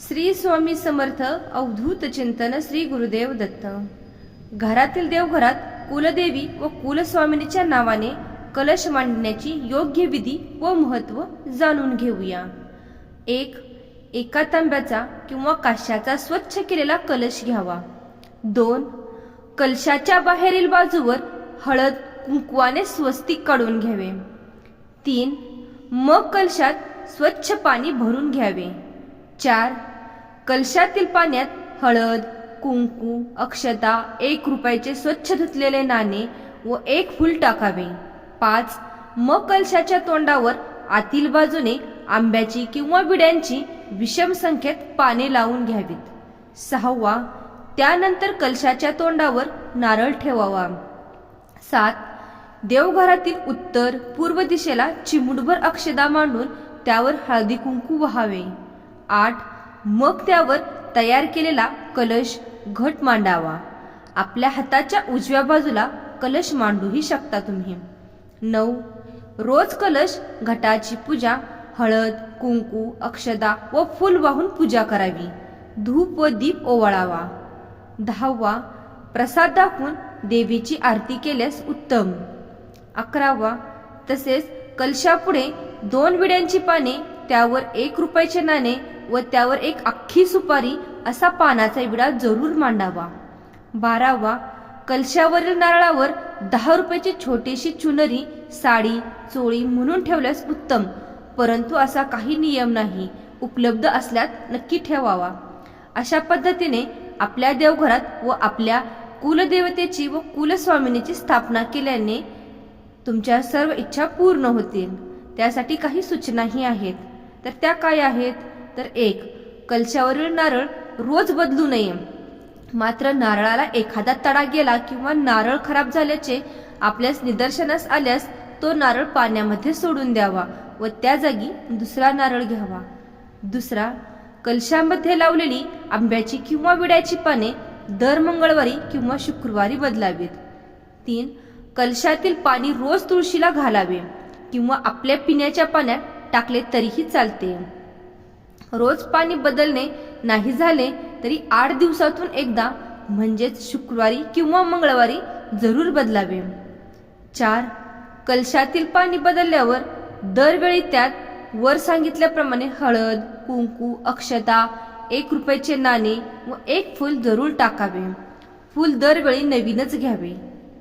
श्री स्वामी समर्थ अवधूत चिंतन श्री गुरुदेव दत्त. घरातील देवघरात कुलदेवी व कुलस्वामिनीच्या नावाने कलश मांडण्याची योग्य विधी व महत्त्व जाणून घेऊया. एक एका तांब्याचा किंवा काश्याचा स्वच्छ केलेला कलश घ्यावा. दोन कलशाच्या बाहेरील बाजूवर हळद कुंकवाने स्वस्तिक काढून घ्यावे. तीन मग कलशात स्वच्छ पाणी भरून घ्यावे. चार कलशातील पाण्यात हळद कुंकू अक्षता एक रुपयाचे स्वच्छ धुतलेले नाणे व एक फूल टाकावे. पाच मग कलशाच्या तोंडावर आतील बाजूने आंब्याची किंवा विड्यांची विषम संख्येत पाने लावून घ्यावीत. सहावा त्यानंतर कलशाच्या तोंडावर नारळ ठेवावा. सात देवघरातील उत्तर पूर्व दिशेला चिमुटभर अक्षदा मांडून त्यावर हळदी कुंकू वहावे. आठ मग त्यावर तयार केलेला कलश घट मांडावा. आपल्या हाताच्या उजव्या बाजूला कलश मांडूही शकता तुम्ही. नऊ रोज कलश घटाची पूजा हळद कुंकू अक्षदा व फुल वाहून पूजा करावी. धूप व दीप ओवाळावा. दहावा प्रसाद दाखवून देवीची आरती केल्यास उत्तम. अकरावा तसेच कलशापुढे दोन विड्यांची पाने त्यावर एक रुपयाचे नाणे व त्यावर एक अख्खी सुपारी असा पानाचा विडा जरूर मांडावा. बारावा कलशावरील नारळावर दहा रुपयाची छोटीशी चुनरी साडी चोळी म्हणून ठेवल्यास उत्तम परंतु असा काही नियम नाही उपलब्ध असल्यास नक्की ठेवावा. अशा पद्धतीने आपल्या देवघरात व आपल्या कुलदेवतेची व कुलस्वामिनीची स्थापना केल्याने तुमच्या सर्व इच्छा पूर्ण होतील. त्यासाठी काही सूचनाही आहेत. तर त्या काय आहेत? तर एक कलशावरील नारळ रोज बदलू नये. मात्र नारळाला एखादा तडा गेला किंवा नारळ खराब झाल्याचे आपल्यास निदर्शनास आल्यास तो नारळ पाण्यामध्ये सोडून द्यावा व त्या जागी दुसरा नारळ घ्यावा. दुसरा कलशामध्ये लावलेली आंब्याची किंवा विड्याची पाने दर मंगळवारी किंवा शुक्रवारी बदलावीत. तीन कलशातील पाणी रोज तुळशीला घालावे किंवा आपल्या पिण्याच्या पाण्यात टाकले तरीही चालते. रोज पाणी बदलणे नाही झाले तरी आठ दिवसातून एकदा म्हणजेच शुक्रवारी किंवा मंगळवारी जरूर बदलावे. चार कलशातील पाणी बदलल्यावर दरवेळी त्यात वर सांगितल्याप्रमाणे हळद कुंकू अक्षता एक रुपयाचे नाणे व एक फूल जरूर टाकावे. फूल दरवेळी नवीनच घ्यावे.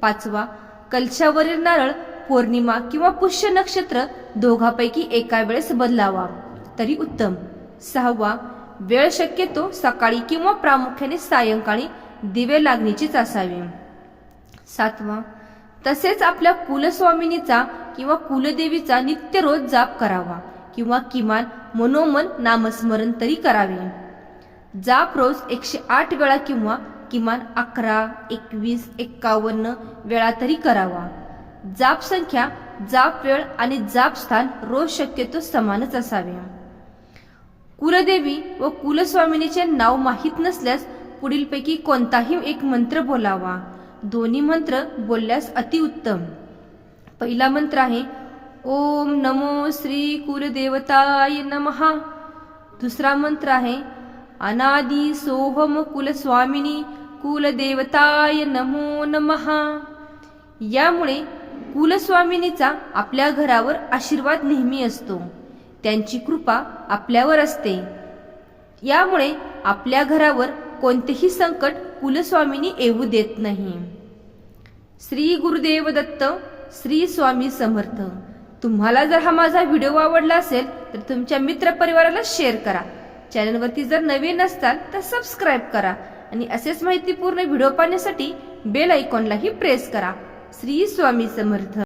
पाचवा कलशावरील नारळ पौर्णिमा किंवा पुष्य नक्षत्र दोघापैकी एका वेळेस बदलावा. तरी उत्तम. सहावा वेळ शक्यतो सकाळी किंवा प्रामुख्याने सायंकाळी दिवे लागणीचीच असावी. सातवा तसेच आपल्या कुलस्वामिनीचा किंवा कुलदेवीचा नित्य रोज जाप करावा किंवा किमान मनोमन नामस्मरण तरी करावे. जाप रोज एकशे आठ वेळा किंवा किमान अकरा एकवीस एक्कावन्न वेळा तरी करावा. जाप संख्या जाप वेळ आणि जाप स्थान रोज शक्यतो समानच असावे. कुलदेवी व कुलस्वामिनीचे नाव माहीत नसल्यास पुढीलपैकी कोणताही एक मंत्र बोलावा. दोन्ही मंत्र बोलल्यास अतिउत्तम पहिला मंत्र आहे ओम नमो श्री कुलदेवताय नमहा दुसरा मंत्र आहे अनादि सोहम कुलस्वामिनी कुलदेवताय नमो नमहा यामुळे कुलस्वामिनीचा आपल्या घरावर आशीर्वाद नेहमी असतो. त्यांची कृपा आपल्यावर असते. यामुळे आपल्या घरावर कोणतेही संकट कुलस्वामींनी येऊ देत नाही. श्री गुरुदेव दत्त श्री स्वामी समर्थ. तुम्हाला जर हा माझा व्हिडिओ आवडला असेल तर तुमच्या मित्रपरिवाराला शेअर करा. चॅनलवरती जर नवीन असताल तर सबस्क्राईब करा. आणि असेच माहितीपूर्ण व्हिडिओ पाहण्यासाठी बेल आयकॉनलाही प्रेस करा. श्री स्वामी समर्थ.